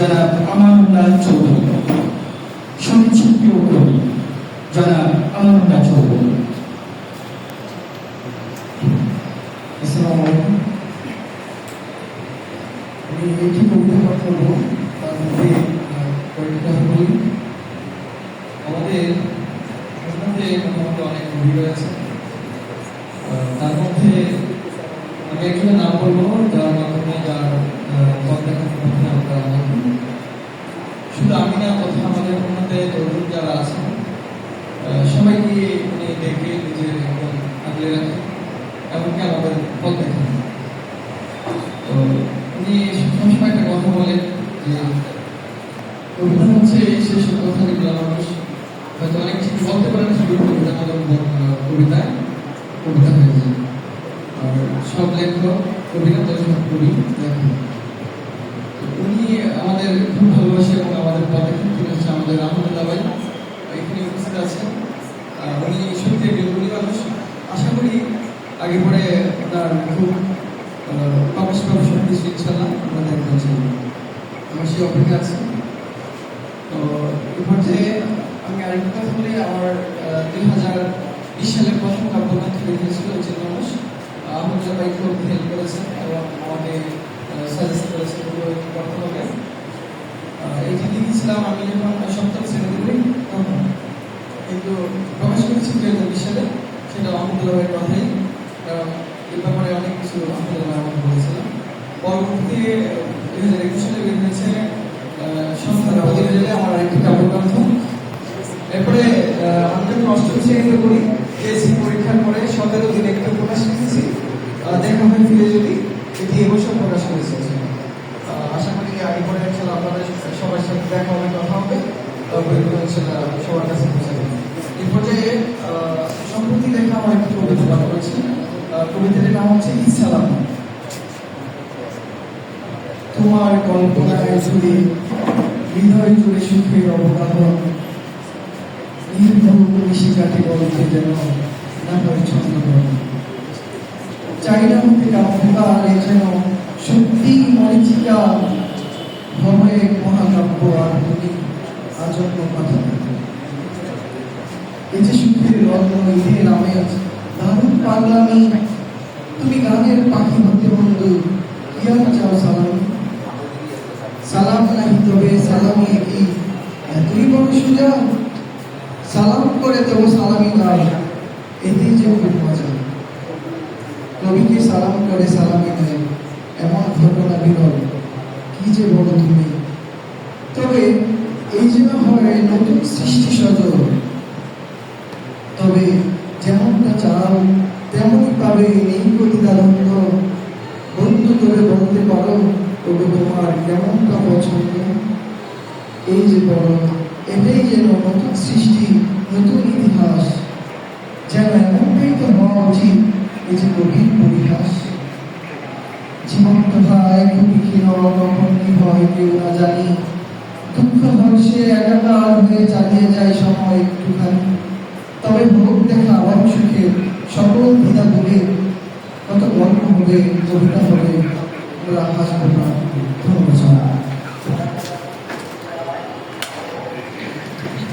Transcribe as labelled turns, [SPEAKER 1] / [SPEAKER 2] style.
[SPEAKER 1] জনাব আমানুল্লাহ চৌধুরী সংক্ষিপ্ত কবি জনাব আমানুল্লাহ চৌধুরী।
[SPEAKER 2] আমি একটি কবিতা পাঠ তার মধ্যে কয়েকটি কথা আমাদের মধ্যে অনেক কবি রয়েছে তার মধ্যে আমি একজনের নাম বলব যার মাধ্যমে যার কন্ট্যাক্ট শুধু আমি না তথা আমাদের মধ্যে তরুণ যারা আছেন সবাইকে উনি দেখে নিজের একদম আগলে রাখেন এমনকি আমাদের পথ দেখেন। তো উনি সবসময় একটা কথা বলেন যে কবিতা হচ্ছে সেই সব কথা যেগুলো মানুষ হয়তো অনেক কিছু বলতে পারে না, সেগুলো কবিতা আমাদের কবিতায়, কবিতা হয়ে সব লেখক কবিতা তো সব কবি উনি আমাদের খুব ভালোবাসে এবং আমাদের পথে কিন্তু হচ্ছে আমাদের আহমদুল্লাহ ভাই, এখানে উপস্থিত আছেন। উনি সত্যি একজন গুণী মানুষ। আশা করি আগে পরে ওনার খুব পাবলিশ প্রফেশন কিছু ইনশাল্লাহ আমরা চাই আমার সেই অপেক্ষা আছে। তো এই পর্যায়ে আমি আরেকটা কথা বলি, আমার দুই হাজার বিশ সালের প্রথম কাব্যগ্রন্থ লিখেছিল যে মানুষ। আহমদুল্লাহ ভাই খুব হেল্প করেছেন এবং আমাকে সাজেস্ট কিন্তু করেছি হাজার বিশ সালে সেটা আহমদুল্লাহ কথাই। কারণ এই ব্যাপারে অনেক কিছু আহমদুল্লাহ আমাকে বলেছিলাম পরবর্তীতে দুই হাজার একুশ আমার একটি কাব্যগ্রন্থ এরপরে আহ, আমি যখন অষ্টম শ্রেণীতে পড়ি পরীক্ষার পরে সতেরো দিন একটা প্রকাশ লিখেছি আহ, দেখা হয় ফিরে যদি এটি এবছর প্রকাশ করেছে। আশা করি আগে পরে ইনশাল্লাহ আপনাদের সবার সাথে দেখা হবে, কথা হবে। এগুলো ইনশাল্লাহ সবার কাছে পৌঁছে দেবে। এই পর্যায়ে সম্প্রতি লেখা আমার একটি কবিতা পাঠ করেছি। কবিতাটির নাম হচ্ছে ইসালাম তোমার কল্পনায় জুড়ে হৃদয় জুড়ে সুখের অবগাহন নির্ভর নিশি কাটে বলতে যেন না হয় ছন্দগ্রহণ চাই না কাব্যকার এ যেন সত্যি মরিচিকা ভবে মহাকাব্য আর তুমি আজন্ম কথা এই যে সুখের রত্ন আমেজ দারুণ পাগলামি। তুমি গানের পাখি হতে বন্ধু ইয়ার চাও সালাম? সালাম নাহি তবে সালামি কি? এতই বড় সুযোগ। সালাম করে দেবো সালামি নাই, এতেই যে খুব মজা। নবীকে সালাম করে সালামি নেয়। এমন ঘটনা বিরল। কি যে বড় তুমি তবে এই যেন হয় নতুন সৃষ্টি সজল তবে যেমনটা চাও, তেমনই পাবে নেই প্রতিদানন্দ বন্ধু করে বলতে পারো, তবে তোমার কেমনটা পছন্দ? এই যে বড়, এটাই যেন নতুন সৃষ্টি, নতুন ইতিহাস। যেন এমনটাই তো হওয়া উচিত। যে গভীর পরিহাস। জীবন কথায় খুবই ক্ষীণ কখন কি হয় কেউ না জানি। দুঃখ হর্ষে একাকার হয়ে চালিয়ে যায় সময় একটুখানি। তবে ভোগ দেখা আবার সুখে, সকল দ্বিধা ভুলে কত গল্প হবে কবিতা হবে ওরা হাসবো না